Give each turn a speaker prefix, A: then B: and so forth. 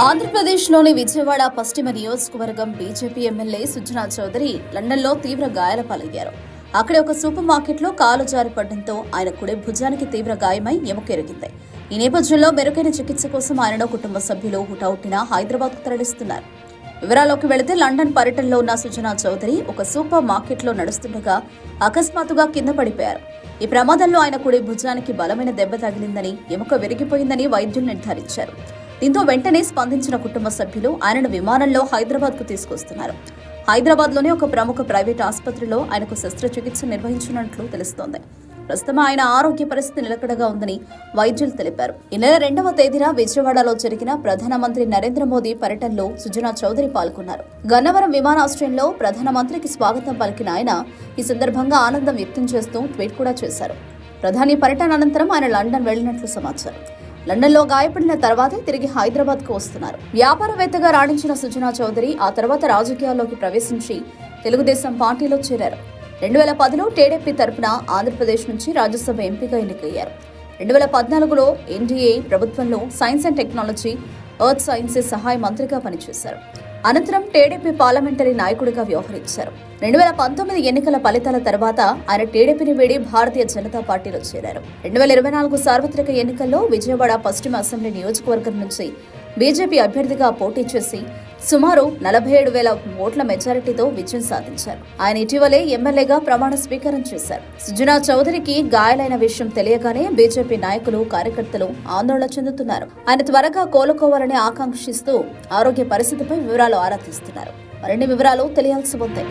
A: ఆంధ్రప్రదేశ్లోని విజయవాడ పశ్చిమ నియోజకవర్గం బీజేపీ ఎమ్మెల్యే సుజనా చౌదరి లండన్లో తీవ్ర గాయాల పాలయ్యారు. అక్కడే ఒక సూపర్ మార్కెట్లో కాలు జారిపడడంతో ఆయన కుడి భుజానికి తీవ్ర గాయమై ఎముక ఎరిగింది ఈ నేపథ్యంలో మెరుగైన చికిత్స కోసం ఆయనను కుటుంబ సభ్యులు హుటాహుటిన హైదరాబాద్కు తరలిస్తున్నారు. వివరాల్లోకి వెళితే లండన్ పర్యటనలో ఉన్న సుజనా చౌదరి ఒక సూపర్ మార్కెట్లో నడుస్తుండగా అకస్మాత్తుగా కింద పడిపోయారు. ఈ ప్రమాదంలో ఆయన కుడి భుజానికి బలమైన దెబ్బ తగిలిందని ఎముక విరిగిపోయిందని వైద్యులు నిర్ధారించారు. దీంతో వెంటనే స్పందించిన కుటుంబ సభ్యులు ఆయనను విమానంలో హైదరాబాద్కు తీసుకొస్తున్నారు. హైదరాబాద్లోని ఒక ప్రముఖ ప్రైవేట్ ఆసుపత్రిలో ఆయనకు శస్త్రచికిత్స నిర్వహించినట్లు తెలుస్తోంది. ప్రస్తుతం ఆయన ఆరోగ్య పరిస్థితి నిలకడగా ఉందని వైద్యులు తెలిపారు. ఈ నెల రెండవ తేదీన విజయవాడలో జరిగిన ప్రధానమంత్రి నరేంద్ర మోదీ పర్యటనలో సుజనా చౌదరి పాల్గొన్నారు. గన్నవరం విమానాశ్రయంలో ప్రధానమంత్రికి స్వాగతం పలికిన ఆయన ఈ సందర్భంగా ఆనందం వ్యక్తం చేస్తూ ట్వీట్ కూడా చేశారు. ప్రధాని పర్యటన అనంతరం ఆయన లండన్ వెళ్ళినట్లు సమాచారం. లండన్లో గాయపడిన తర్వాతే తిరిగి హైదరాబాద్కు వస్తున్నారు. వ్యాపారవేత్తగా రాణించిన సుజనా చౌదరి ఆ తర్వాత రాజకీయాల్లోకి ప్రవేశించి తెలుగుదేశం పార్టీలో చేరారు. రెండు వేల పదిలో టీడీపీ తరపున ఆంధ్రప్రదేశ్ నుంచి రాజ్యసభ ఎంపీగా ఎన్నికయ్యారు. రెండు వేల పద్నాలుగులో ఎన్డీఏ ప్రభుత్వంలో science and technology earth sciences సహాయ మంత్రిగా పనిచేశారు. అనంతరం టీడీపీ పార్లమెంటరీ నాయకుడిగా వ్యవహరించారు. రెండు వేల పంతొమ్మిది ఎన్నికల ఫలితాల తర్వాత ఆయన టీడీపీని వీడి భారతీయ జనతా పార్టీలో చేరారు. రెండు వేల ఇరవై నాలుగు సార్వత్రిక ఎన్నికల్లో విజయవాడ పశ్చిమ అసెంబ్లీ నియోజకవర్గం నుంచి బీజేపీ అభ్యర్థిగా పోటీ చేసి సుమారు నలభై ఏడు వేల ఓట్ల మెజారిటీతో విజయం సాధించారు. ఆయన ఇటీవలే ఎమ్మెల్యేగా ప్రమాణ స్వీకారం చేశారు. సుజనా చౌదరికి గాయాలైన విషయం తెలియగానే బీజేపీ నాయకులు కార్యకర్తలు ఆందోళన చెందుతున్నారు. ఆయన త్వరగా కోలుకోవాలని ఆకాంక్షిస్తూ ఆరోగ్య పరిస్థితిపై వివరాలు ఆరా తీస్తున్నారు. మరిన్ని వివరాలు తెలియాల్సి ఉంది